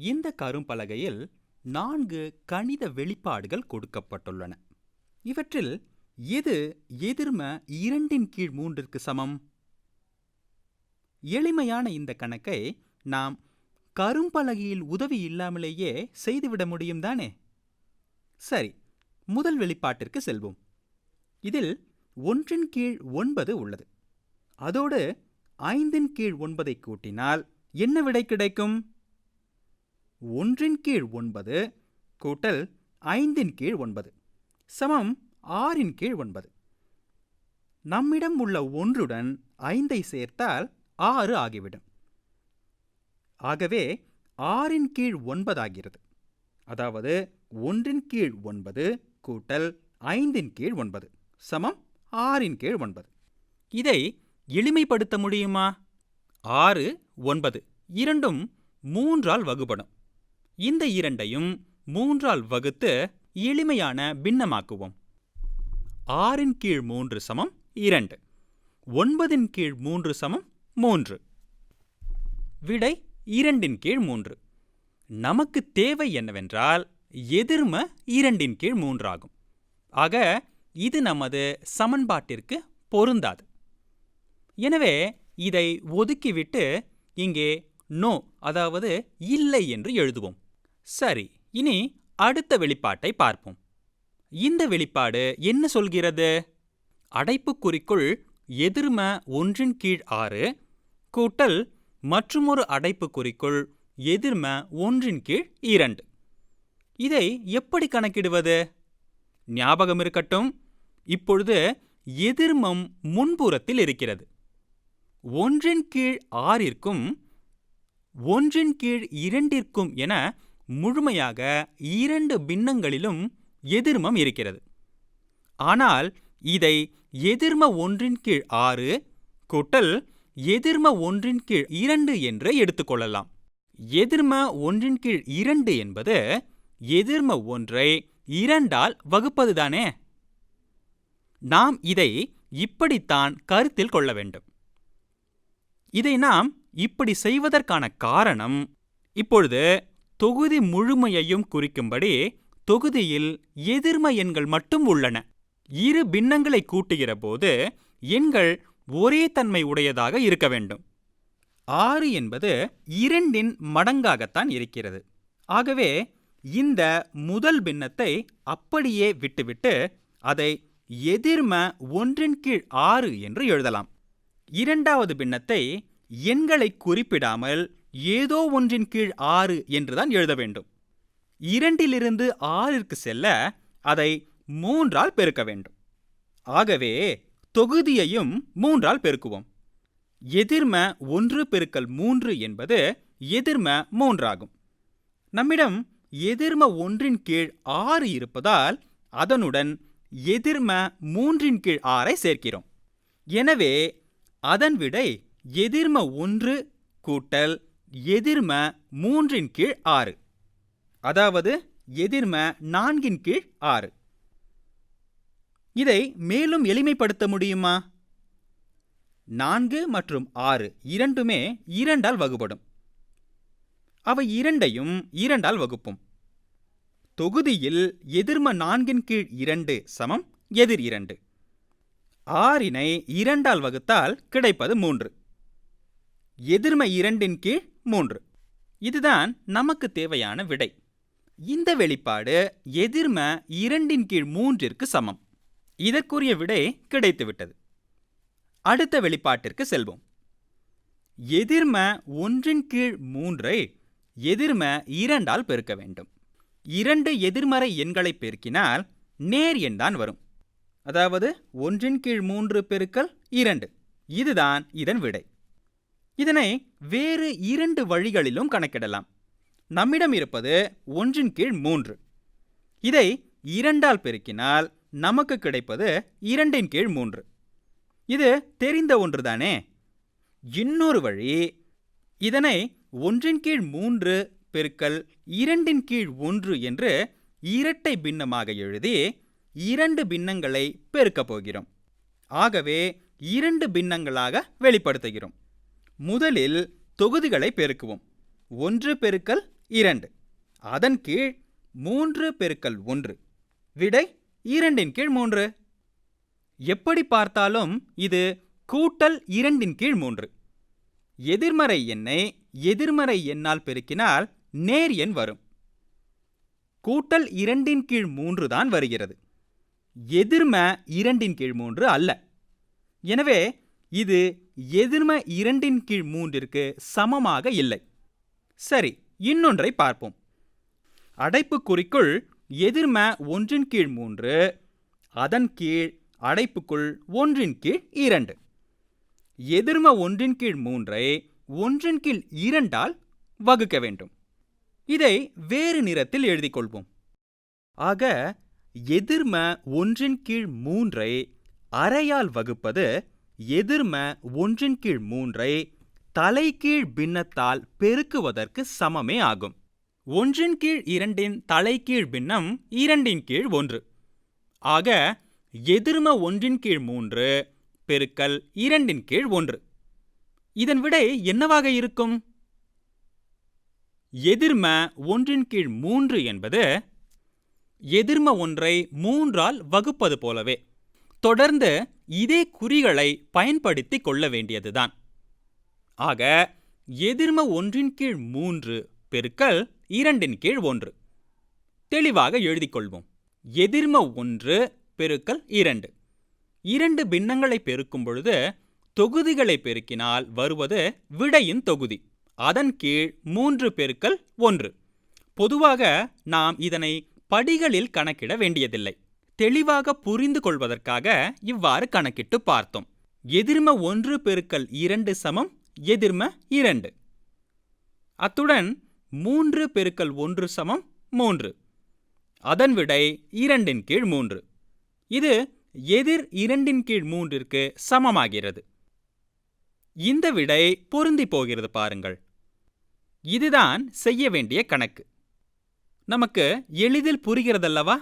இந்த கரும்பலகையில் நான்கு கணித வெளிப்பாடுகள் கொடுக்கப்பட்டுள்ளன. இவற்றில் எது எதிர்ம இரண்டின் கீழ் மூன்றிற்கு சமம்? எளிமையான இந்த கணக்கை நாம் கரும்பலகையில் உதவி இல்லாமலேயே செய்துவிட முடியும் தானே? சரி முதல் வெளிப்பாட்டிற்கு செல்வோம். இதில் ஒன்றின் கீழ் ஒன்பது உள்ளது. அதோடு ஐந்தின் கீழ் ஒன்பதை கூட்டினால் என்ன விடை கிடைக்கும்? ஒன்றின் கீழ் ஒன்பது கூட்டல் ஐந்தின் கீழ் ஒன்பது சமம் ஆறின் கீழ் ஒன்பது. நம்மிடம் உள்ள ஒன்றுடன் ஐந்தை சேர்த்தால் ஆறு ஆகிவிடும். ஆகவே ஆறின் கீழ் ஒன்பதாகிறது. அதாவது ஒன்றின் கீழ் ஒன்பது கூட்டல் ஐந்தின் கீழ் ஒன்பது சமம் ஆறின் கீழ் ஒன்பது. இதை எளிமைப்படுத்த முடியுமா? ஆறு ஒன்பது இரண்டும் மூன்றால் வகுபடும். இந்த இரண்டையும் மூன்றால் வகுத்து எளிமையான பின்னமாக்குவோம். ஆறின் கீழ் மூன்று சமம் இரண்டு. ஒன்பதின் கீழ் மூன்று சமம் மூன்று. விடை இரண்டின் கீழ் மூன்று. நமக்கு தேவை என்னவென்றால் எதிர்ம இரண்டின் கீழ் மூன்றாகும். ஆக இது நமது சமன்பாட்டிற்கு பொருந்தாது. எனவே இதை ஒதுக்கிவிட்டு இங்கே நோ அதாவது இல்லை என்று எழுதுவோம். சரி இனி அடுத்த வெளிப்பாட்டை பார்ப்போம். இந்த வெளிப்பாடு என்ன சொல்கிறது? அடைப்புக்குறிக்குள் எதிர்ம ஒன்றின் கீழ் ஆறு கூட்டல் மற்றுமொரு அடைப்புக்குறிக்குள் எதிர்ம ஒன்றின் கீழ் இரண்டு. இதை எப்படி கணக்கிடுவது? ஞாபகம் இருக்கட்டும். இப்பொழுது எதிர்மம் முன்புறத்தில் இருக்கிறது. ஒன்றின் கீழ் ஆறிற்கும் ஒன்றின் கீழ் இரண்டிற்கும் என முழுமையாக இரண்டு பின்னங்களிலும் எதிர்மம் இருக்கிறது. ஆனால் இதை எதிர்ம ஒன்றின் கீழ் ஆறு கூட்டல் எதிர்ம ஒன்றின் கீழ் இரண்டு என்று எடுத்துக்கொள்ளலாம் எதிர்ம ஒன்றின் கீழ் இரண்டு என்பது எதிர்ம ஒன்றை இரண்டால் வகுப்பதுதானே நாம் இதை இப்படித்தான் கருத்தில் கொள்ள வேண்டும். இதை நாம் இப்படி செய்வதற்கான காரணம் இப்பொழுது தொகுதி முழுமையையும் குறிக்கும்படி தொகுதியில் எதிர்ம எண்கள் மட்டும் உள்ளன. இரு பின்னங்களை கூட்டுகிற போது எண்கள் ஒரே தன்மை உடையதாக இருக்க வேண்டும். ஆறு என்பது இரண்டின் மடங்காகத்தான் இருக்கிறது. ஆகவே இந்த முதல் பின்னத்தை அப்படியே விட்டுவிட்டு அதை எதிர்ம ஒன்றின் கீழ் ஆறு என்று எழுதலாம். இரண்டாவது பின்னத்தை எண்களை குறிப்பிடாமல் ஏதோ ஒன்றின் கீழ் ஆறு என்றுதான் எழுத வேண்டும். இரண்டிலிருந்து ஆறிற்கு செல்ல அதை மூன்றால் பெருக்க வேண்டும். ஆகவே தொகுதியையும் மூன்றால் பெருக்குவோம். எதிர்ம ஒன்று பெருக்கல் மூன்று என்பது எதிர்ம மூன்றாகும். நம்மிடம் எதிர்ம ஒன்றின் கீழ் ஆறு இருப்பதால் அதனுடன் எதிர்ம மூன்றின் கீழ் ஆறை சேர்க்கிறோம். எனவே அதன் விடை எதிர்ம ஒன்று கூட்டல் எதிர்ம மூன்றின் கீழ் ஆறு. அதாவது எதிர்ம நான்கின் கீழ் ஆறு. இதை மேலும் எளிமைப்படுத்த முடியுமா? நான்கு மற்றும் ஆறு இரண்டுமே இரண்டால் வகுபடும். அவை இரண்டையும் இரண்டால் வகுப்போம். தொகுதியில் எதிர்ம நான்கின் கீழ் இரண்டு சமம் எதிர் இரண்டு. ஆறினை இரண்டால் வகுத்தால் கிடைப்பது மூன்று. எதிர்ம இரண்டின் கீழ் மூன்று. இதுதான் நமக்கு தேவையான விடை. இந்த வெளிப்பாடு எதிர்ம இரண்டின் கீழ் மூன்றிற்கு சமம். இதற்குரிய விடை கிடைத்துவிட்டது. அடுத்த வெளிப்பாட்டிற்கு செல்வோம். எதிர்ம ஒன்றின் கீழ் மூன்றை எதிர்ம இரண்டால் பெருக்க வேண்டும். இரண்டு எதிர்மறை எண்களை பெருக்கினால் நேர் எண் தான் வரும். அதாவது ஒன்றின் கீழ் மூன்று பெருக்கல் இரண்டு. இதுதான் இதன் விடை. இதனை வேறு இரண்டு வழிகளிலும் கணக்கிடலாம். நம்மிடம் இருப்பது ஒன்றின் கீழ் மூன்று. இதை இரண்டால் பெருக்கினால் நமக்கு கிடைப்பது இரண்டின் கீழ் மூன்று. இது தெரிந்த ஒன்றுதானே? இன்னொரு வழி இதனை ஒன்றின் கீழ் மூன்று பெருக்கல் இரண்டின் கீழ் ஒன்று என்று இரட்டை பின்னமாக எழுதி இரண்டு பின்னங்களை பெருக்கப் போகிறோம். ஆகவே இரண்டு பின்னங்களாக வெளிப்படுத்துகிறோம். முதலில் தொகுதிகளை பெருக்குவோம். ஒன்று பெருக்கல் இரண்டு. அதன் கீழ் மூன்று பெருக்கல் ஒன்று. விடை இரண்டின் கீழ் மூன்று. எப்படி பார்த்தாலும் இது கூட்டல் இரண்டின் கீழ் மூன்று. எதிர்மறை எண்ணை எதிர்மறை எண்ணால் பெருக்கினால் நேர் எண் வரும். கூட்டல் இரண்டின் கீழ் மூன்று தான் வருகிறது. எதிர்ம இரண்டின் கீழ் மூன்று அல்ல. எனவே இது எதிர்ம இரண்டின் கீழ் மூன்றிற்கு சமமாக இல்லை. சரி இன்னொன்றை பார்ப்போம். அடைப்புக்குறிக்குள் எதிர்ம ஒன்றின் கீழ் மூன்று அதன் கீழ் அடைப்புக்குள் ஒன்றின் கீழ் இரண்டு. எதிர்ம ஒன்றின் கீழ் மூன்றை ஒன்றின் கீழ் இரண்டால் வகுக்க வேண்டும். இதை வேறு நிறத்தில் எழுதிக் கொள்வோம். ஆக எதிர்ம ஒன்றின் கீழ் மூன்றை அரையால் வகுப்பது எதிர்ம ஒன்றின் கீழ் மூன்றை தலைகீழ் பின்னத்தால் பெருக்குவதற்கு சமமே ஆகும். ஒன்றின் கீழ் இரண்டின் தலைகீழ் பின்னம் இரண்டின் கீழ் ஒன்று. ஆக எதிர்ம ஒன்றின் கீழ் மூன்று பெருக்கல் இரண்டின் கீழ் ஒன்று. இதன் விடை என்னவாக இருக்கும்? எதிர்ம ஒன்றின் கீழ் மூன்று என்பது எதிர்ம ஒன்றை மூன்றால் வகுப்பது போலவே. தொடர்ந்து இதே குறிகளை பயன்படுத்திக் கொள்ள வேண்டியதுதான். ஆக எதிர்ம ஒன்றின் கீழ் மூன்று பெருக்கல் இரண்டின் கீழ் ஒன்று. தெளிவாக எழுதிக் கொள்வோம். எதிர்ம ஒன்று பெருக்கல் இரண்டு. இரண்டு பின்னங்களை பெருக்கும் பொழுது தொகுதிகளை பெருக்கினால் வருவது விடையின் தொகுதி. அதன் கீழ் மூன்று பெருக்கல் ஒன்று. பொதுவாக நாம் இதனை படிகளில் கணக்கிட வேண்டியதில்லை. தெளிவாக புரிந்து கொள்வதற்காக இவ்வாறு கணக்கிட்டு பார்த்தோம். எதிர்ம ஒன்று பெருக்கல் இரண்டு சமம் எதிர்ம இரண்டு. அத்துடன் மூன்று பெருக்கல் ஒன்று சமம் மூன்று. அதன் விடை இரண்டின் கீழ் மூன்று. இது எதிர் இரண்டின் கீழ் மூன்றிற்கு சமமாகிறது. இந்த விடை பொருந்தி போகிறது பாருங்கள். இதுதான் செய்ய வேண்டிய கணக்கு. நமக்கு எளிதில் புரிகிறதல்லவா?